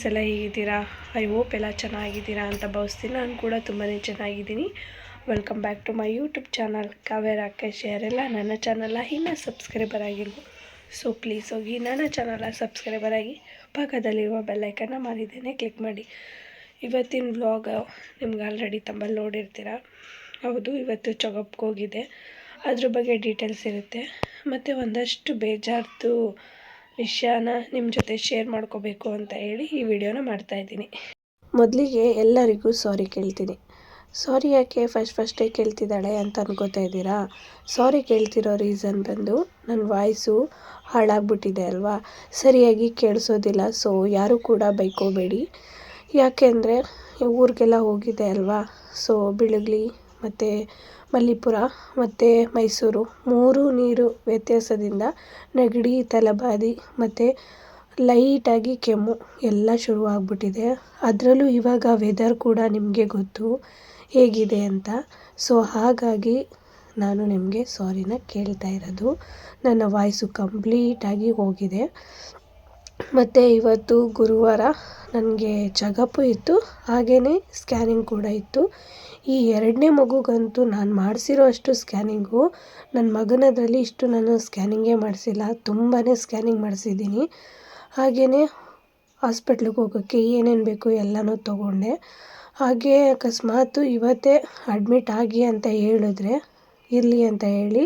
Friends ಎಲ್ಲ ಹೇಗಿದ್ದೀರಾ? I hope ಎಲ್ಲ ಚೆನ್ನಾಗಿದ್ದೀರಾ ಅಂತ ಭಾವಿಸ್ತೀನಿ. ನಾನು ಕೂಡ ತುಂಬಾ ಚೆನ್ನಾಗಿದ್ದೀನಿ. Welcome back to my YouTube channel Kavya Rakesh ಯಾರೆಲ್ಲ ನನ್ನ ಚಾನಲ್ಲ ಇನ್ನೂ ಸಬ್ಸ್ಕ್ರೈಬರ್ ಆಗಿರ್ಬೋದು ಸೊ ಪ್ಲೀಸ್ ಹೋಗಿ ನನ್ನ ಚಾನಲ ಸಬ್ಸ್ಕ್ರೈಬರ್ ಆಗಿ ಪಕ್ಕದಲ್ಲಿರುವ ಬೆಲ್ಲೈಕನ್ನ ಮಾಡಿದ್ದೇನೆ ಕ್ಲಿಕ್ ಮಾಡಿ. ಇವತ್ತಿನ ವ್ಲಾಗ್ ನಿಮ್ಗೆ ಆಲ್ರೆಡಿ ತಮ್ಮಲ್ಲಿ ನೋಡಿರ್ತೀರ? ಹೌದು, ಇವತ್ತು ಚೊಗಪ್ಗೆ ಹೋಗಿದೆ ಅದ್ರ ಬಗ್ಗೆ ಡೀಟೇಲ್ಸ್ ಇರುತ್ತೆ. ಮತ್ತು ಒಂದಷ್ಟು ಬೇಜಾರ್ದು ವಿಷಯನ ನಿಮ್ಮ ಜೊತೆ ಶೇರ್ ಮಾಡ್ಕೋಬೇಕು ಅಂತ ಹೇಳಿ ಈ ವಿಡಿಯೋನ ಮಾಡ್ತಾ ಇದ್ದೀನಿ. ಮೊದಲಿಗೆ ಎಲ್ಲರಿಗೂ ಸಾರಿ ಕೇಳ್ತೀನಿ. ಸಾರಿ ಯಾಕೆ ಫಸ್ಟ್ ಫಸ್ಟೇ ಕೇಳ್ತಿದ್ದಾಳೆ ಅಂತ ಅನ್ಕೋತಾ ಇದ್ದೀರಾ? ಸಾರಿ ಕೇಳ್ತಿರೋ ರೀಸನ್ ಬಂದು ನನ್ನ ವಾಯ್ಸು ಹಾಳಾಗ್ಬಿಟ್ಟಿದೆ ಅಲ್ವಾ? ಸರಿಯಾಗಿ ಕೇಳಿಸೋದಿಲ್ಲ ಸೊ ಯಾರೂ ಕೂಡ ಬೈಕೋಬೇಡಿ. ಯಾಕೆಂದರೆ ಊರಿಗೆಲ್ಲ ಹೋಗಿದೆ ಅಲ್ವಾ? ಸೊ ಬೆಳಗ್ಲಿ ಮತ್ತು ಮಲ್ಲಿಪುರ ಮತ್ತು ಮೈಸೂರು. ಮೂರು ನೀರು ವ್ಯತ್ಯಾಸದಿಂದ ನೆಗಡಿ, ತಲೆಬಾದಿ ಮತ್ತು ಲೈಟಾಗಿ ಕೆಮ್ಮು ಎಲ್ಲ ಶುರುವಾಗ್ಬಿಟ್ಟಿದೆ. ಅದರಲ್ಲೂ ಇವಾಗ ವೆದರ್ ಕೂಡ ನಿಮಗೆ ಗೊತ್ತು ಹೇಗಿದೆ ಅಂತ. ಸೊ ಹಾಗಾಗಿ ನಾನು ನಿಮಗೆ ಸಾರಿನ ಕೇಳ್ತಾ ಇರೋದು. ನನ್ನ ವಾಯ್ಸು ಕಂಪ್ಲೀಟಾಗಿ ಹೋಗಿದೆ. ಮತ್ತು ಇವತ್ತು ಗುರುವಾರ ನನಗೆ ಚಗಪ್ಪು ಇತ್ತು ಹಾಗೆಯೇ ಸ್ಕ್ಯಾನಿಂಗ್ ಕೂಡ ಇತ್ತು. ಈ ಎರಡನೇ ಮಗುಗಂತೂ ನಾನು ಮಾಡಿಸಿರೋ ಅಷ್ಟು ಸ್ಕ್ಯಾನಿಂಗು ನನ್ನ ಮಗನದ್ರಲ್ಲಿ ಇಷ್ಟು ನಾನು ಸ್ಕ್ಯಾನಿಂಗೇ ಮಾಡಿಸಿಲ್ಲ ತುಂಬಾ ಸ್ಕ್ಯಾನಿಂಗ್ ಮಾಡಿಸಿದ್ದೀನಿ. ಹಾಗೆಯೇ ಹಾಸ್ಪಿಟ್ಲಿಗೆ ಹೋಗೋಕ್ಕೆ ಏನೇನು ಬೇಕು ಎಲ್ಲನೂ ತೊಗೊಂಡೆ. ಹಾಗೇ ಅಕಸ್ಮಾತು ಇವತ್ತೇ ಅಡ್ಮಿಟ್ ಆಗಿ ಅಂತ ಹೇಳಿದ್ರೆ ಇರಲಿ ಅಂತ ಹೇಳಿ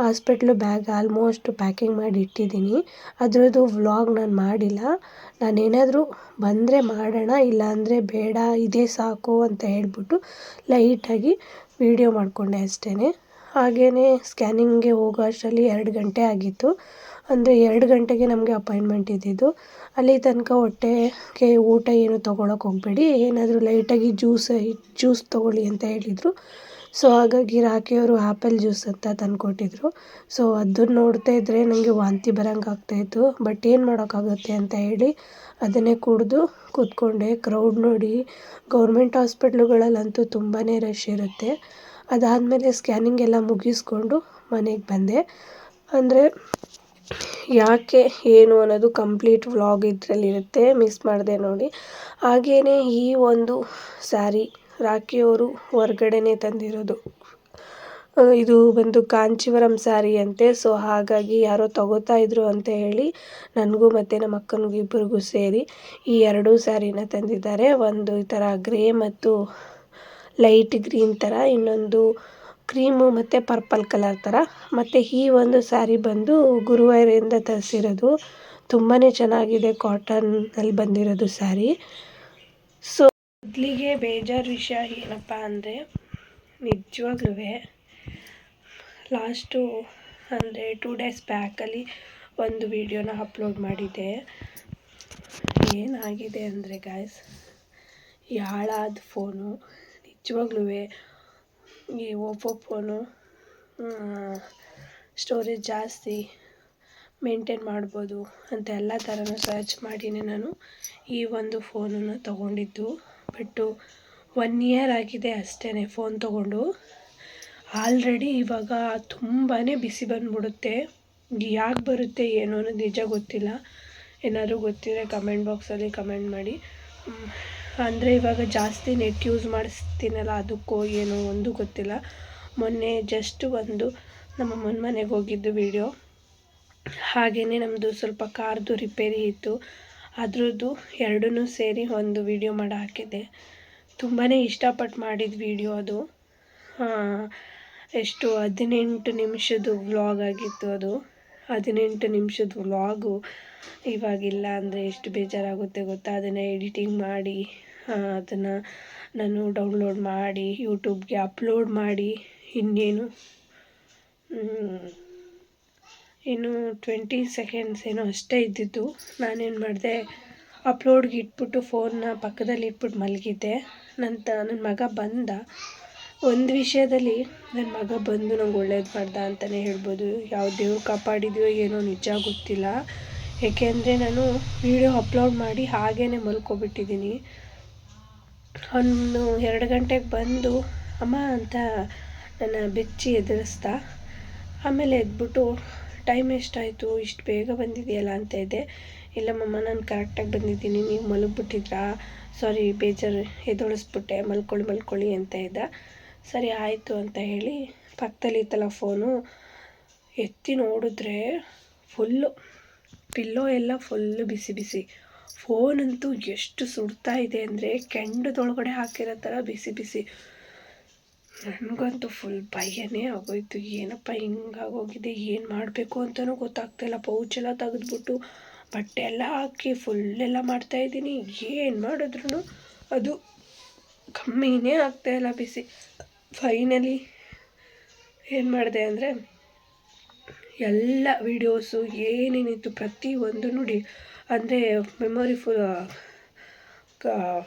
ಹಾಸ್ಪಿಟ್ಲು ಬ್ಯಾಗ್ ಆಲ್ಮೋಸ್ಟ್ ಪ್ಯಾಕಿಂಗ್ ಮಾಡಿ ಇಟ್ಟಿದ್ದೀನಿ. ಅದರದ್ದು ವ್ಲಾಗ್ ನಾನು ಮಾಡಿಲ್ಲ. ನಾನೇನಾದರೂ ಬಂದರೆ ಮಾಡೋಣ, ಇಲ್ಲಾಂದರೆ ಬೇಡ, ಇದೇ ಸಾಕು ಅಂತ ಹೇಳ್ಬಿಟ್ಟು ಲೈಟಾಗಿ ವೀಡಿಯೋ ಮಾಡಿಕೊಂಡೆ ಅಷ್ಟೇ ಹಾಗೆಯೇ ಸ್ಕ್ಯಾನಿಂಗ್ಗೆ ಹೋಗೋ ಅಷ್ಟರಲ್ಲಿ ಎರಡು ಗಂಟೆ ಆಗಿತ್ತು. ಅಂದರೆ ಎರಡು ಗಂಟೆಗೆ ನಮಗೆ ಅಪಾಯಿಂಟ್ಮೆಂಟ್ ಇದ್ದಿದ್ದು. ಅಲ್ಲಿ ತನಕ ಹೊಟ್ಟೆಗೆ ಊಟ ಏನು ತೊಗೊಳಕ್ಕೆ ಹೋಗಬೇಡಿ. ಏನಾದರೂ ಲೈಟಾಗಿ ಜ್ಯೂಸ್ ಜ್ಯೂಸ್ ತೊಗೊಳ್ಳಿ ಅಂತ ಹೇಳಿದರು. ಸೊ ಹಾಗಾಗಿ ರಾಖಿಯವರು ಆ್ಯಪಲ್ ಜ್ಯೂಸ್ ಅಂತ ತಂದುಕೊಟ್ಟಿದ್ರು. ಸೊ ಅದನ್ನು ನೋಡ್ತಾ ಇದ್ದರೆ ನನಗೆ ವಾಂತಿ ಬರೋಂಗಾಗ್ತಾಯಿತ್ತು ಬಟ್ ಏನು ಮಾಡೋಕ್ಕಾಗುತ್ತೆ ಅಂತ ಹೇಳಿ ಅದನ್ನೇ ಕುಡಿದು ಕೂತ್ಕೊಂಡೆ. ಕ್ರೌಡ್ ನೋಡಿ ಗೌರ್ಮೆಂಟ್ ಹಾಸ್ಪಿಟ್ಲುಗಳಲ್ಲಂತೂ ತುಂಬಾ ರಶ್ ಇರುತ್ತೆ. ಅದಾದಮೇಲೆ ಸ್ಕ್ಯಾನಿಂಗ್ ಎಲ್ಲ ಮುಗಿಸ್ಕೊಂಡು ಮನೆಗೆ ಬಂದೆ. ಅಂದರೆ ಯಾಕೆ, ಏನು ಅನ್ನೋದು ಕಂಪ್ಲೀಟ್ ವ್ಲಾಗ್ ಇದರಲ್ಲಿರುತ್ತೆ ಮಿಸ್ ಮಾಡಿದೆ ನೋಡಿ. ಹಾಗೆಯೇ ಈ ಒಂದು ಸ್ಯಾರಿ ರಾಖಿಯವರು ಹೊರಗಡೆನೇ ತಂದಿರೋದು. ಇದು ಬಂದು ಕಾಂಚೀವರಂ ಸ್ಯಾರಿ ಅಂತೆ. ಸೊ, ಹಾಗಾಗಿ ಯಾರೋ ತಗೋತಾ ಇದ್ರು ಅಂತ ಹೇಳಿ ನನಗೂ ಮತ್ತು ನಮ್ಮ ಅಕ್ಕನಿಗೂ ಇಬ್ಬರಿಗೂ ಸೇರಿ ಈ ಎರಡೂ ಸ್ಯಾರಿನ ತಂದಿದ್ದಾರೆ. ಒಂದು ಈ ಥರ ಗ್ರೇ ಮತ್ತು ಲೈಟ್ ಗ್ರೀನ್ ಥರ ಇನ್ನೊಂದು ಕ್ರೀಮು ಮತ್ತು ಪರ್ಪಲ್ ಕಲರ್ ಥರ ಮತ್ತು ಈ ಒಂದು ಸ್ಯಾರಿ ಬಂದು ಗುರುವಾರದಿಂದ ತರಿಸಿರೋದು. ತುಂಬಾ ಚೆನ್ನಾಗಿದೆ ಕಾಟನ್ನಲ್ಲಿ ಬಂದಿರೋದು ಸ್ಯಾರಿ ಸೊ ಮೊದಲಿಗೆ ಬೇಜಾರು ವಿಷಯ ಏನಪ್ಪ ಅಂದರೆ ನಿಜವಾಗ್ಲೂ ಲಾಸ್ಟು ಅಂದರೆ ಟೂ ಡೇಸ್ ಬ್ಯಾಕಲ್ಲಿ ಒಂದು ವೀಡಿಯೋನ ಅಪ್ಲೋಡ್ ಮಾಡಿದ್ದೆ. ಏನಾಗಿದೆ ಅಂದರೆ ಗಾಯ್ಸ್ ಈ ಹಾಳಾದ ಫೋನು? ನಿಜವಾಗ್ಲೂ ಈ ಓಪೋ ಫೋನು ಸ್ಟೋರೇಜ್ ಜಾಸ್ತಿ ಮೇಂಟೈನ್ ಮಾಡ್ಬೋದು ಅಂತ ಎಲ್ಲ ಥರನೂ ಸರ್ಚ್ ಮಾಡಿಯೇ ನಾನು ಈ ಒಂದು ಫೋನನ್ನು ತೊಗೊಂಡಿದ್ದು. ಬಟ್ಟು ಒನ್ ಇಯರ್ ಆಗಿದೆ ಅಷ್ಟೇ ಫೋನ್ ತೊಗೊಂಡು. ಆಲ್ರೆಡಿ ಇವಾಗ ತುಂಬಾ ಬಿಸಿ ಬಂದುಬಿಡುತ್ತೆ. ಯಾಕೆ ಬರುತ್ತೆ ಏನು ಅನ್ನೋದು ನಿಜ ಗೊತ್ತಿಲ್ಲ. ಏನಾದರೂ ಗೊತ್ತಿದ್ರೆ ಕಮೆಂಟ್ ಬಾಕ್ಸಲ್ಲಿ ಕಮೆಂಟ್ ಮಾಡಿ. ಅಂದರೆ ಇವಾಗ ಜಾಸ್ತಿ ನೆಟ್ ಯೂಸ್ ಮಾಡಿಸ್ತೀನಲ್ಲ ಅದಕ್ಕೋ ಏನೋ ಒಂದು ಗೊತ್ತಿಲ್ಲ. ಮೊನ್ನೆ ಜಸ್ಟ್ ಒಂದು ನಮ್ಮ ಮನ್ ಮನೆಗೆ ಹೋಗಿದ್ದು ವಿಡಿಯೋ ಹಾಗೆಯೇ ನಮ್ಮದು ಸ್ವಲ್ಪ ಕಾರ್ದು ರಿಪೇರಿ ಇತ್ತು. ಅದ್ರದ್ದು ಎರಡೂ ಸೇರಿ ಒಂದು ವೀಡಿಯೋ ಮಾಡಿ ಹಾಕಿದ್ದೆ. ತುಂಬಾ ಇಷ್ಟಪಟ್ಟು ಮಾಡಿದ ವೀಡಿಯೋ ಅದು. ಎಷ್ಟು ಹದಿನೆಂಟು ನಿಮಿಷದ ವ್ಲಾಗ್ ಆಗಿತ್ತು ಅದು. ಹದಿನೆಂಟು ನಿಮಿಷದ ವ್ಲಾಗು ಇವಾಗಿಲ್ಲ ಅಂದರೆ ಎಷ್ಟು ಬೇಜಾರಾಗುತ್ತೆ ಗೊತ್ತಾ? ಅದನ್ನು ಎಡಿಟಿಂಗ್ ಮಾಡಿ ಅದನ್ನು ನಾನು ಡೌನ್ಲೋಡ್ ಮಾಡಿ ಯೂಟ್ಯೂಬ್ಗೆ ಅಪ್ಲೋಡ್ ಮಾಡಿ, ಇನ್ನೇನು? ಇನ್ನು ಟ್ವೆಂಟಿ ಸೆಕೆಂಡ್ಸ್ ಏನೋ ಅಷ್ಟೇ ಇದ್ದಿದ್ದು. ನಾನೇನು ಮಾಡಿದೆ ಅಪ್ಲೋಡ್ಗೆ ಇಟ್ಬಿಟ್ಟು ಫೋನ್ನ ಪಕ್ಕದಲ್ಲಿ ಇಟ್ಬಿಟ್ಟು ಮಲಗಿದ್ದೆ. ನಂತ ನನ್ನ ಮಗ ಬಂದ. ಒಂದು ವಿಷಯದಲ್ಲಿ ನನ್ನ ಮಗ ಬಂದು ನಂಗೆ ಒಳ್ಳೇದು ಮಾಡ್ದ ಅಂತಲೇ ಹೇಳ್ಬೋದು. ಯಾವ ದೇವ್ರು ಕಾಪಾಡಿದೆಯೋ ಏನೋ ನಿಜ ಗೊತ್ತಿಲ್ಲ. ಏಕೆಂದರೆ ನಾನು ವಿಡಿಯೋ ಅಪ್ಲೋಡ್ ಮಾಡಿ ಹಾಗೇ ಮಲ್ಕೊಬಿಟ್ಟಿದ್ದೀನಿ. ಅವನು ಎರಡು ಗಂಟೆಗೆ ಬಂದು, ಅಮ್ಮ ಅಂತ ನನ್ನ ಬೆಚ್ಚಿ ಎದುರಿಸ್ದ. ಆಮೇಲೆ ಎದ್ಬಿಟ್ಟು ಟೈಮ್ ಎಷ್ಟಾಯಿತು? ಇಷ್ಟು ಬೇಗ ಬಂದಿದೆಯಲ್ಲ ಅಂತ ಇದ್ದೆ ಇಲ್ಲ ಮಮ್ಮ ನಾನು ಕರೆಕ್ಟಾಗಿ ಬಂದಿದ್ದೀನಿ. ನೀವು ಮಲಗಿಬಿಟ್ಟಿದ್ರಾ? ಸಾರಿ ಬೇಜಾರು ಎದ್ದೊಳಿಸ್ಬಿಟ್ಟೆ ಮಲ್ಕೊಳ್ಳಿ ಮಲ್ಕೊಳ್ಳಿ ಅಂತ ಇದ್ದ. ಸರಿ, ಆಯಿತು ಅಂತ ಹೇಳಿ ಪಕ್ಕದಲ್ಲಿ ಇತ್ತಲ್ಲ ಫೋನು ಎತ್ತಿ ನೋಡಿದ್ರೆ ಫುಲ್ಲು ಪಿಲ್ಲೋ ಎಲ್ಲ ಫುಲ್ಲು ಬಿಸಿ ಬಿಸಿ. ಫೋನಂತೂ ಎಷ್ಟು ಸುಡ್ತಾ ಇದೆ ಅಂದರೆ ಕೆಂಡದೊಳಗಡೆ ಹಾಕಿರೋ ಥರ ಬಿಸಿ ಬಿಸಿ. ನನಗಂತೂ ಫುಲ್ ಭಯನೇ ಆಗೋಯ್ತು. ಏನಪ್ಪ ಹಿಂಗಾಗೋಗಿದೆ ಏನು ಮಾಡಬೇಕು ಅಂತಲೂ ಗೊತ್ತಾಗ್ತಾಯಿಲ್ಲ ಪೌಚೆಲ್ಲ ತೆಗೆದ್ಬಿಟ್ಟು ಬಟ್ಟೆ ಎಲ್ಲ ಹಾಕಿ ಫುಲ್ಲೆಲ್ಲ ಮಾಡ್ತಾಯಿದ್ದೀನಿ ಏನು ಮಾಡಿದ್ರು ಅದು ಕಮ್ಮಿನೇ ಆಗ್ತಾಯಿಲ್ಲ ಬಿಸಿ. ಫೈನಲಿ ಏನು ಮಾಡಿದೆ ಅಂದರೆ ಎಲ್ಲ ವೀಡಿಯೋಸು ಏನೇನಿತ್ತು ಪ್ರತಿಯೊಂದು ನೋಡಿ. ಅಂದರೆ memory full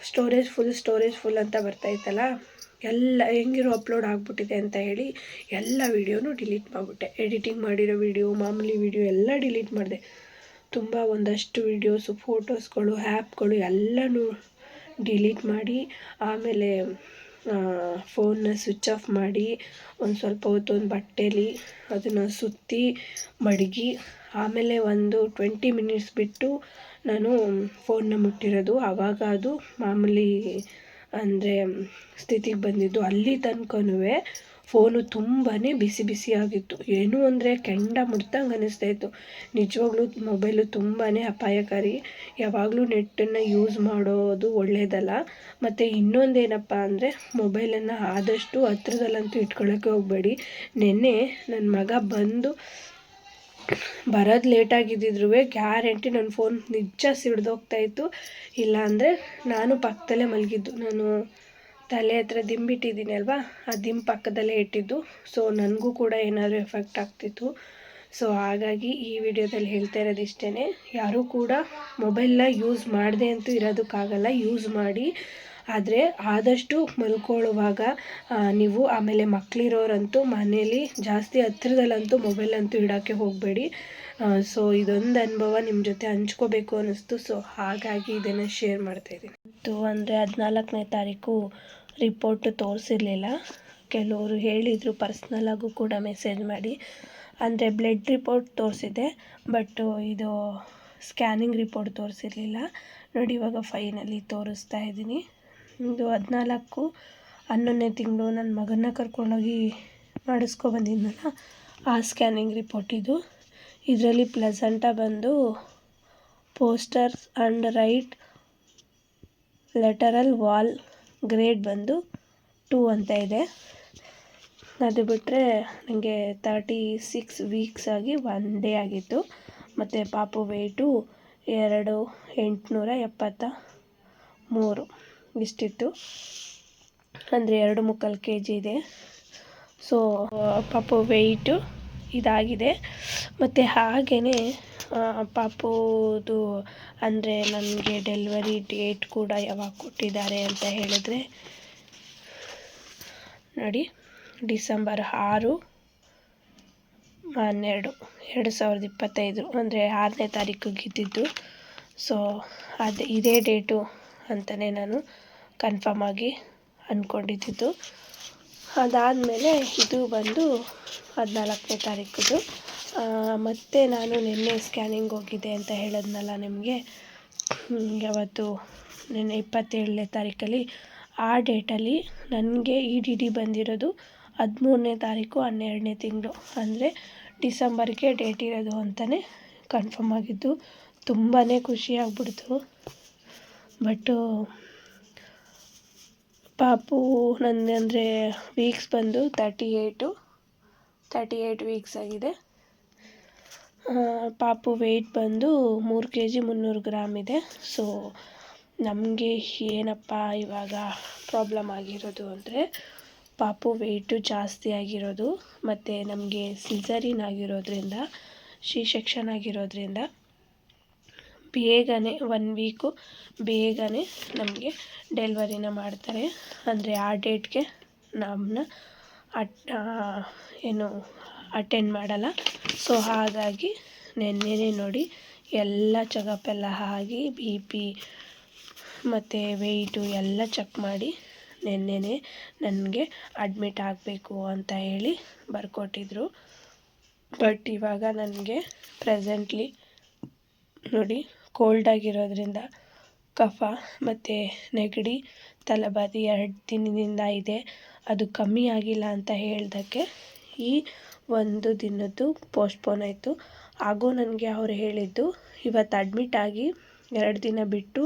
storage full storage full ಅಂತ ಬರ್ತಾಯಿತ್ತಲ್ಲ ಎಲ್ಲ ಹೆಂಗಿರೋ ಅಪ್ಲೋಡ್ ಆಗಿಬಿಟ್ಟಿದೆ ಅಂತ ಹೇಳಿ ಎಲ್ಲ ವೀಡಿಯೋನೂ ಡಿಲೀಟ್ ಮಾಡಿಬಿಟ್ಟೆ. ಎಡಿಟಿಂಗ್ ಮಾಡಿರೋ ವೀಡಿಯೋ, ಮಾಮೂಲಿ ವೀಡಿಯೋ ಎಲ್ಲ ಡಿಲೀಟ್ ಮಾಡಿದೆ. ತುಂಬ ಒಂದಷ್ಟು ವೀಡಿಯೋಸು, ಫೋಟೋಸ್ಗಳು, ಆ್ಯಪ್ಗಳು ಎಲ್ಲನೂ ಡಿಲೀಟ್ ಮಾಡಿ, ಆಮೇಲೆ ಫೋನ್ನ ಸ್ವಿಚ್ ಆಫ್ ಮಾಡಿ, ಒಂದು ಸ್ವಲ್ಪ ಹೊತ್ತು ಒಂದು ಬಟ್ಟೆಲಿ ಅದನ್ನು ಸುತ್ತಿ, ಮಡಗಿ, ಆಮೇಲೆ ಒಂದು ಟ್ವೆಂಟಿ ಮಿನಿಟ್ಸ್ ಬಿಟ್ಟು ನಾನು ಫೋನ್ನ ಮುಟ್ಟಿರೋದು. ಆವಾಗ ಅದು ಮಾಮೂಲಿ ಅಂದರೆ ಸ್ಥಿತಿಗೆ ಬಂದಿದ್ದು ಅಲ್ಲಿ ತನಕನೂ ಫೋನು ತುಂಬಾ ಬಿಸಿ ಬಿಸಿ ಆಗಿತ್ತು ಏನು ಅಂದರೆ ಕೆಂಡ ಮುಡ್ತಂಗೆ ಅನ್ನಿಸ್ತಾ ಇತ್ತು. ನಿಜವಾಗ್ಲೂ ಮೊಬೈಲು ತುಂಬಾ ಅಪಾಯಕಾರಿ. ಯಾವಾಗಲೂ ನೆಟ್ಟನ್ನು ಯೂಸ್ ಮಾಡೋದು ಒಳ್ಳೆಯದಲ್ಲ ಮತ್ತು ಇನ್ನೊಂದೇನಪ್ಪ ಅಂದರೆ, ಮೊಬೈಲನ್ನು ಆದಷ್ಟು ಹತ್ರದಲ್ಲಂತೂ ಇಟ್ಕೊಳ್ಳೋಕ್ಕೆ ಹೋಗಬೇಡಿ. ನಿನ್ನೆ ನನ್ನ ಮಗ ಬಂದು ಬರೋದು ಲೇಟಾಗಿದ್ದಿದ್ರು ಗ್ಯಾರಂಟಿ ನನ್ನ ಫೋನ್ ನಿಜ ಸಿಡ್ದೋಗ್ತಾಯಿತ್ತು ಇಲ್ಲಾಂದರೆ ನಾನು ಪಕ್ಕದಲ್ಲೇ ಮಲಗಿದ್ದು. ನಾನು ತಲೆ ಹತ್ರ ದಿಂಬಿಟ್ಟಿದ್ದೀನಿ ಅಲ್ವಾ? ಆ ದಿಂಬು ಪಕ್ಕದಲ್ಲೇ ಇಟ್ಟಿದ್ದು. ಸೊ ನನಗೂ ಕೂಡ ಏನಾದರೂ ಎಫೆಕ್ಟ್ ಆಗ್ತಿತ್ತು. ಸೊ ಹಾಗಾಗಿ ಈ ವಿಡಿಯೋದಲ್ಲಿ ಹೇಳ್ತಾ ಇರೋದು ಇಷ್ಟೇ ಯಾರೂ ಕೂಡ ಮೊಬೈಲ್ನ ಯೂಸ್ ಮಾಡದೆ ಅಂತೂ ಇರೋದಕ್ಕಾಗಲ್ಲ. ಯೂಸ್ ಮಾಡಿ ಆದರೆ ಆದಷ್ಟು ಮಲ್ಕೊಳ್ಳುವಾಗ ನೀವು ಆಮೇಲೆ ಮಕ್ಕಳಿರೋರಂತೂ ಮನೇಲಿ ಜಾಸ್ತಿ ಹತ್ರದಲ್ಲಂತೂ ಮೊಬೈಲಂತೂ ಇಡೋಕ್ಕೆ ಹೋಗಬೇಡಿ. ಸೊ ಇದೊಂದು ಅನುಭವ ನಿಮ್ಮ ಜೊತೆ ಹಂಚ್ಕೋಬೇಕು ಅನ್ನಿಸ್ತು. ಸೊ ಹಾಗಾಗಿ ಇದನ್ನು ಶೇರ್ ಮಾಡ್ತಾಯಿದ್ದೀನಿ ಮತ್ತು ಅಂದರೆ ಹದಿನಾಲ್ಕನೇ ತಾರೀಕು ರಿಪೋರ್ಟ್ ತೋರಿಸಿರ್ಲಿಲ್ಲ. ಕೆಲವರು ಹೇಳಿದರು ಪರ್ಸ್ನಲಾಗೂ ಕೂಡ ಮೆಸೇಜ್ ಮಾಡಿ. ಅಂದರೆ ಬ್ಲಡ್ ರಿಪೋರ್ಟ್ ತೋರಿಸಿದೆ ಬಟ್ ಇದು ಸ್ಕ್ಯಾನಿಂಗ್ ರಿಪೋರ್ಟ್ ತೋರಿಸಿರ್ಲಿಲ್ಲ. ನೋಡಿ ಇವಾಗ ಫೈನಲಿ ತೋರಿಸ್ತಾ ಇದ್ದೀನಿ. ಇದು ಹದಿನಾಲ್ಕು, ಹನ್ನೊಂದನೇ ತಿಂಗಳು ನನ್ನ ಮಗನ್ನ ಕರ್ಕೊಂಡೋಗಿ ಮಾಡಿಸ್ಕೊಬಂದಿದ್ನಲ್ಲ ಆ ಸ್ಕ್ಯಾನಿಂಗ್ ರಿಪೋರ್ಟ್ ಇದು. ಇದರಲ್ಲಿ ಪ್ಲೆಸಂಟ ಬಂದು posterior and right lateral wall grade ಬಂದು ಟೂ ಅಂತ ಇದೆ. ಅದು ಬಿಟ್ಟರೆ ನನಗೆ ತರ್ಟಿ ಸಿಕ್ಸ್ ವೀಕ್ಸ್ ಆಗಿ ಒನ್ ಡೇ ಆಗಿತ್ತು. ಮತ್ತು ಪಾಪು ವೆಯ್ಟು ಎರಡು ಎಂಟುನೂರ ಎಪ್ಪತ್ತ ಮೂರು. ಇಷ್ಟಿತ್ತು. ಅಂದರೆ ಎರಡು ಮುಕ್ಕಾಲು ಕೆ ಜಿ ಇದೆ. ಸೊ ಪಾಪು ವೆಯ್ಟು ಇದಾಗಿದೆ. ಮತ್ತು ಹಾಗೇ ಪಾಪುದು ಅಂದರೆ ನನಗೆ ಡೆಲ್ವರಿ ಡೇಟ್ ಕೂಡ ಯಾವಾಗ ಕೊಟ್ಟಿದ್ದಾರೆ ಅಂತ ಹೇಳಿದ್ರೆ, ನೋಡಿ, ಡಿಸೆಂಬರ್ ಆರು, ಹನ್ನೆರಡು, ಎರಡು ಸಾವಿರದ ಇಪ್ಪತ್ತೈದು, ಅಂದರೆ ಆರನೇ ತಾರೀಕಿಗೆ ಇದ್ದಿದ್ದು ಸೊ ಅದು, ಇದೇ ಡೇಟು ಅಂತಲೇ ನಾನು ಕನ್ಫರ್ಮ್ ಆಗಿ ಅಂದ್ಕೊಂಡಿದ್ದು ಅದಾದಮೇಲೆ ಇದು ಬಂದು ಹದಿನಾಲ್ಕನೇ ತಾರೀಕಿದು ಮತ್ತು ನಾನು ನಿನ್ನೆ ಸ್ಕ್ಯಾನಿಂಗ್ ಹೋಗಿದ್ದೆ ಅಂತ ಹೇಳಿದ್ನಲ್ಲ ನಿಮಗೆ? ಯಾವತ್ತು? ನಿನ್ನೆ ಇಪ್ಪತ್ತೇಳನೇ ತಾರೀಕಲ್ಲಿ. ಆ ಡೇಟಲ್ಲಿ ನನಗೆ ಇ ಡಿ ಡಿ ಬಂದಿರೋದು ಹದಿಮೂರನೇ ತಾರೀಕು ಹನ್ನೆರಡನೇ ತಿಂಗಳು. ಅಂದರೆ ಡಿಸೆಂಬರ್ಗೆ ಡೇಟ್ ಇರೋದು ಅಂತಲೇ ಕನ್ಫರ್ಮ್ ಆಗಿದ್ದು ತುಂಬಾ ಖುಷಿಯಾಗ್ಬಿಡ್ತು. ಬಟ್ಟು ಪಾಪು ನನ್ನ ಅಂದರೆ ವೀಕ್ಸ್ ಬಂದು thirty eight thirty eight weeks ಆಗಿದೆ ಪಾಪು ವೆಯ್ಟ್ ಬಂದು ಮೂರು ಕೆ ಜಿ ಮುನ್ನೂರು ಗ್ರಾಮ್ ಇದೆ. ಸೊ ನಮಗೆ ಏನಪ್ಪ ಇವಾಗ ಪ್ರಾಬ್ಲಮ್ ಆಗಿರೋದು ಅಂದರೆ ಪಾಪು ವೆಯ್ಟು ಜಾಸ್ತಿ ಆಗಿರೋದು, ಮತ್ತು ನಮಗೆ ಸಿಸರಿನ್ ಆಗಿರೋದ್ರಿಂದ ಸಿ ಸೆಕ್ಷನ್ ಆಗಿರೋದ್ರಿಂದ ಬೇಗನೆ ಒನ್ ವೀಕು ಬೇಗನೆ ನಮಗೆ ಡೆಲ್ವರಿನ ಮಾಡ್ತಾರೆ. ಅಂದರೆ ಆ ಡೇಟ್ಗೆ ನಮ್ಮನ್ನ ಅಟ್ ಏನು ಅಟೆಂಡ್ ಮಾಡಲ್ಲ. ಸೊ ಹಾಗಾಗಿ ನೆನ್ನೆನೇ ನೋಡಿ ಎಲ್ಲ ಚೆಕಪ್ಪೆಲ್ಲ ಆಗಿ ಬಿ ಪಿ ಮತ್ತು ವೆಯ್ಟು ಎಲ್ಲ ಚೆಕ್ ಮಾಡಿ ನೆನ್ನೆನೇ ನನಗೆ ಅಡ್ಮಿಟ್ ಆಗಬೇಕು ಅಂತ ಹೇಳಿ ಬರ್ಕೊಟ್ಟಿದ್ರು. ಬಟ್ ಇವಾಗ ನನಗೆ ಪ್ರೆಸೆಂಟ್ಲಿ ನೋಡಿ ಕೋಲ್ಡ್ ಆಗಿರೋದ್ರಿಂದ ಕಫ ಮತ್ತು ನೆಗಡಿ ತಲೆಬಾದಿ ಎರಡು ದಿನದಿಂದ ಇದೆ. ಅದು ಕಮ್ಮಿ ಆಗಿಲ್ಲ ಅಂತ ಹೇಳ್ದಕ್ಕೆ ಈ ಒಂದು ದಿನದ್ದು ಪೋಸ್ಟ್ಪೋನ್ ಆಯಿತು. ಹಾಗೂ ನನಗೆ ಅವ್ರು ಹೇಳಿದ್ದು, ಇವತ್ತು ಅಡ್ಮಿಟ್ ಆಗಿ ಎರಡು ದಿನ ಬಿಟ್ಟು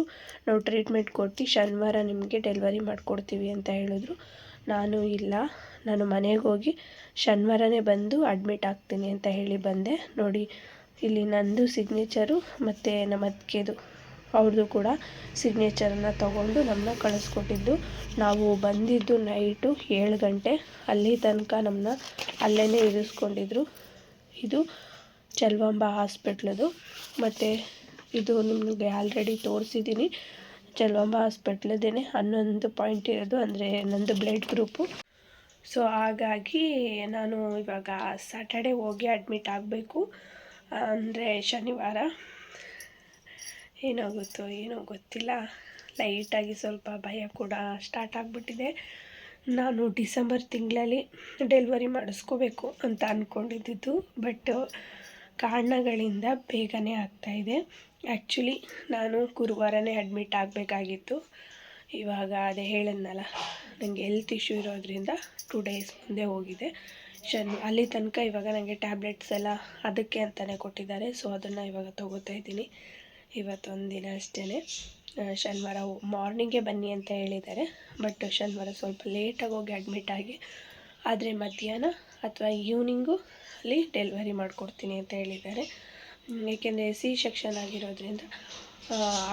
ನಾವು ಟ್ರೀಟ್ಮೆಂಟ್ ಕೊಟ್ಟು ಶನಿವಾರ ನಿಮಗೆ ಡೆಲಿವರಿ ಮಾಡಿಕೊಡ್ತೀವಿ ಅಂತ ಹೇಳಿದ್ರು. ನಾನು, ಇಲ್ಲ, ನಾನು ಮನೆಗೆ ಹೋಗಿ ಶನಿವಾರನೇ ಬಂದು ಅಡ್ಮಿಟ್ ಆಗ್ತೀನಿ ಅಂತ ಹೇಳಿ ಬಂದೆ. ನೋಡಿ ಇಲ್ಲಿ ನಂದು ಸಿಗ್ನೇಚರು ಮತ್ತು ನಮ್ಮ ಅದಕ್ಕೆದು ಅವ್ರದ್ದು ಕೂಡ ಸಿಗ್ನೇಚರನ್ನು ತಗೊಂಡು ನಮ್ಮನ್ನ ಕಳಿಸ್ಕೊಟ್ಟಿದ್ದು. ನಾವು ಬಂದಿದ್ದು ನೈಟು ಏಳು ಗಂಟೆ. ಅಲ್ಲಿ ತನಕ ನಮ್ಮನ್ನ ಅಲ್ಲೇ ಇರಿಸ್ಕೊಂಡಿದ್ರು. ಇದು ಚಲ್ವಾಂಬ ಹಾಸ್ಪಿಟ್ಲದು. ಮತ್ತು ಇದು ನಿಮಗೆ ಆಲ್ರೆಡಿ ತೋರಿಸಿದ್ದೀನಿ ಚಲ್ವಾಂಬ ಹಾಸ್ಪಿಟ್ಲದೇ ಹನ್ನೊಂದು ಪಾಯಿಂಟ್ ಇರೋದು, ಅಂದರೆ ನಂದು ಬ್ಲಡ್ ಗ್ರೂಪು ಸೊ ಹಾಗಾಗಿ ನಾನು ಇವಾಗ ಸ್ಯಾಟರ್ಡೆ ಹೋಗಿ ಅಡ್ಮಿಟ್ ಆಗಬೇಕು. ಅಂದರೆ ಶನಿವಾರ. ಏನಾಗುತ್ತೋ ಏನೋ ಗೊತ್ತಿಲ್ಲ. ಲೈಟಾಗಿ ಸ್ವಲ್ಪ ಭಯ ಕೂಡ ಸ್ಟಾರ್ಟ್ ಆಗಿಬಿಟ್ಟಿದೆ. ನಾನು ಡಿಸೆಂಬರ್ ತಿಂಗಳಲ್ಲಿ ಡೆಲಿವರಿ ಮಾಡಿಸ್ಕೋಬೇಕು ಅಂತ ಅಂದ್ಕೊಂಡಿದ್ದು ಬಟ್ ಕಾರಣಗಳಿಂದ ಬೇಗನೆ ಆಗ್ತಾಯಿದೆ ಆ್ಯಕ್ಚುಲಿ ನಾನು ಗುರುವಾರನೇ ಅಡ್ಮಿಟ್ ಆಗಬೇಕಾಗಿತ್ತು. ಇವಾಗ ಅದೇ ಹೇಳಿದ್ನಲ್ಲ ನನಗೆ ಹೆಲ್ತ್ ಇಶ್ಯೂ ಇರೋದ್ರಿಂದ ಟು ಡೇಸ್ ಮುಂದೆ ಹೋಗಿದೆ. ಶನ್ ಅಲ್ಲಿ ತನಕ ಇವಾಗ ನನಗೆ ಟ್ಯಾಬ್ಲೆಟ್ಸ್ ಎಲ್ಲ ಅದಕ್ಕೆ ಅಂತಲೇ ಕೊಟ್ಟಿದ್ದಾರೆ. ಸೊ ಅದನ್ನು ಇವಾಗ ತೊಗೋತಾ ಇದ್ದೀನಿ. ಇವತ್ತೊಂದು ದಿನ ಅಷ್ಟೇ ಶನಿವಾರ ಮಾರ್ನಿಂಗೇ ಬನ್ನಿ ಅಂತ ಹೇಳಿದ್ದಾರೆ. ಬಟ್ ಶನಿವಾರ ಸ್ವಲ್ಪ ಲೇಟಾಗಿ ಹೋಗಿ ಅಡ್ಮಿಟ್ ಆಗಿ, ಆದರೆ ಮಧ್ಯಾಹ್ನ ಅಥವಾ ಈವ್ನಿಂಗು ಅಲ್ಲಿ ಡೆಲಿವರಿ ಮಾಡಿಕೊಡ್ತೀನಿ ಅಂತ ಹೇಳಿದ್ದಾರೆ. ಏಕೆಂದರೆ ಸಿ ಸೆಕ್ಷನ್ ಆಗಿರೋದ್ರಿಂದ,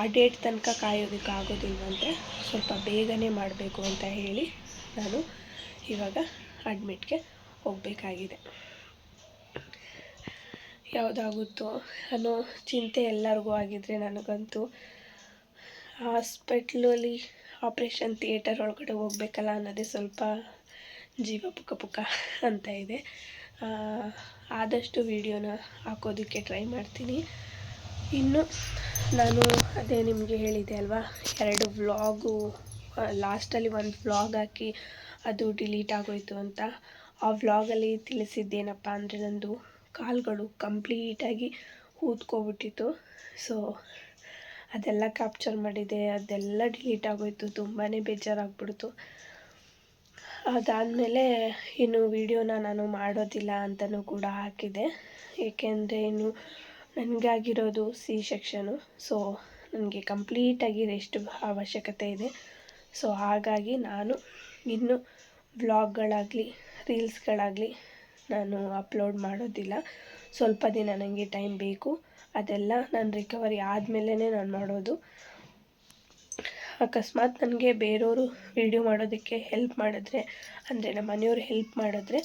ಆ ಡೇಟ್ ತನಕ ಕಾಯೋದಕ್ಕೆ ಆಗೋದಿಲ್ವಂತೆ ಸ್ವಲ್ಪ ಬೇಗನೆ ಮಾಡಬೇಕು ಅಂತ ಹೇಳಿ ನಾನು ಇವಾಗ ಅಡ್ಮಿಟ್ಗೆ ಹೋಗಬೇಕಾಗಿದೆ. ಯಾವುದಾಗುತ್ತೋ ಅನ್ನೋ ಚಿಂತೆ ಎಲ್ಲರಿಗೂ ಆಗಿದ್ರೆ ನನಗಂತೂ ಹಾಸ್ಪಿಟ್ಲಲ್ಲಿ ಆಪ್ರೇಷನ್ ಥಿಯೇಟರ್ ಒಳಗಡೆ ಹೋಗ್ಬೇಕಲ್ಲ ಅನ್ನೋದೇ ಸ್ವಲ್ಪ ಜೀವ ಪುಕ್ಕ ಪುಕ್ಕ ಅಂತ ಇದೆ. ಆದಷ್ಟು ವಿಡಿಯೋನ ಹಾಕೋದಕ್ಕೆ ಟ್ರೈ ಮಾಡ್ತೀನಿ. ಇನ್ನು ನಾನು ಅದೇ ನಿಮಗೆ ಹೇಳಿದೆ ಅಲ್ವಾ, ಎರಡು ವ್ಲಾಗು ಲಾಸ್ಟಲ್ಲಿ ಒಂದು ವ್ಲಾಗ್ ಹಾಕಿ ಅದು ಡಿಲೀಟ್ ಆಗೋಯಿತು ಅಂತ. ಆ ವ್ಲಾಗಲ್ಲಿ ತಿಳಿಸಿದ್ದೇನಪ್ಪ ಅಂದರೆ ನಂದು ಕಾಲುಗಳು ಕಂಪ್ಲೀಟಾಗಿ ಊದ್ಕೋಬಿಟ್ಟಿತ್ತು ಸೊ ಅದೆಲ್ಲ ಕ್ಯಾಪ್ಚರ್ ಮಾಡಿದೆ, ಅದೆಲ್ಲ ಡಿಲೀಟ್ ಆಗೋಯ್ತು ತುಂಬಾ ಬೇಜಾರಾಗ್ಬಿಡ್ತು. ಅದಾದಮೇಲೆ ಇನ್ನು ವೀಡಿಯೋನ ನಾನು ಮಾಡೋದಿಲ್ಲ ಅಂತಲೂ ಕೂಡ ಹಾಕಿದೆ. ಏಕೆಂದರೆ ಇನ್ನು ನನಗಾಗಿರೋದು ಸಿ ಸೆಕ್ಷನು ಸೊ ನನಗೆ ಕಂಪ್ಲೀಟಾಗಿ ರೆಸ್ಟ್ ಅವಶ್ಯಕತೆ ಇದೆ. ಸೊ ಹಾಗಾಗಿ ನಾನು ಇನ್ನು ವ್ಲಾಗ್ಗಳಾಗಲಿ ರೀಲ್ಸ್ಗಳಾಗಲಿ ನಾನು ಅಪ್ಲೋಡ್ ಮಾಡೋದಿಲ್ಲ. ಸ್ವಲ್ಪ ದಿನ ನನಗೆ ಟೈಮ್ ಬೇಕು. ಅದೆಲ್ಲ ನಾನು ರಿಕವರಿ ಆದಮೇಲೆ ನಾನು ಮಾಡೋದು. ಅಕಸ್ಮಾತ್ ನನಗೆ ಬೇರೆಯವರು ವೀಡಿಯೋ ಮಾಡೋದಕ್ಕೆ ಹೆಲ್ಪ್ ಮಾಡಿದ್ರೆ, ಅಂದರೆ ನಮ್ಮ ಮನೆಯವರು ಹೆಲ್ಪ್ ಮಾಡಿದ್ರೆ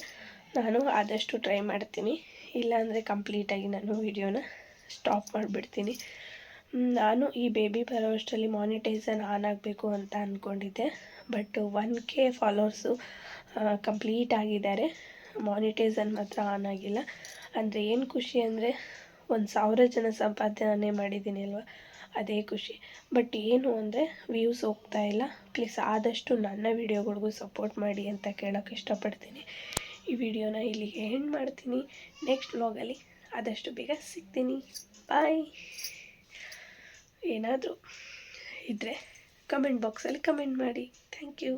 ನಾನು ಆದಷ್ಟು ಟ್ರೈ ಮಾಡ್ತೀನಿ. ಇಲ್ಲಾಂದರೆ ಕಂಪ್ಲೀಟಾಗಿ ನಾನು ವೀಡಿಯೋನ ಸ್ಟಾಪ್ ಮಾಡಿಬಿಡ್ತೀನಿ. ನಾನು ಈ ಬೇಬಿ ಬರೋಷ್ಟರಲ್ಲಿ ಮಾನಿಟೈಸನ್ ಆನ್ ಆಗಬೇಕು ಅಂತ ಅಂದ್ಕೊಂಡಿದ್ದೆ but one K followers complete ಆಗಿದ್ದಾರೆ. ಮಾನಿಟೈಸನ್ ಮಾತ್ರ ಆನ್ ಆಗಿಲ್ಲ. ಅಂದರೆ ಏನು ಖುಷಿ ಅಂದರೆ, ಒಂದು ಸಾವಿರ ಜನ ಸಂಪಾದನೆ ಮಾಡಿದ್ದೀನಿ ಅಲ್ವಾ? ಅದೇ ಖುಷಿ. ಬಟ್ ಏನು ಅಂದರೆ ವ್ಯೂಸ್ ಹೋಗ್ತಾ ಇಲ್ಲ. ಪ್ಲೀಸ್ ಆದಷ್ಟು ನನ್ನ ವೀಡಿಯೋಗಳಿಗೂ ಸಪೋರ್ಟ್ ಮಾಡಿ ಅಂತ ಕೇಳೋಕ್ಕೆ ಇಷ್ಟಪಡ್ತೀನಿ. ಈ ವಿಡಿಯೋನ ಇಲ್ಲಿಗೆ ಎಂಡ್ ಮಾಡ್ತೀನಿ. ನೆಕ್ಸ್ಟ್ ವ್ಲಾಗಲ್ಲಿ ಆದಷ್ಟು ಬೇಗ ಸಿಗ್ತೀನಿ. ಬಾಯ್ ಏನಾದರೂ ಇದ್ದರೆ ಕಮೆಂಟ್ ಬಾಕ್ಸಲ್ಲಿ ಕಮೆಂಟ್ ಮಾಡಿ. Thank you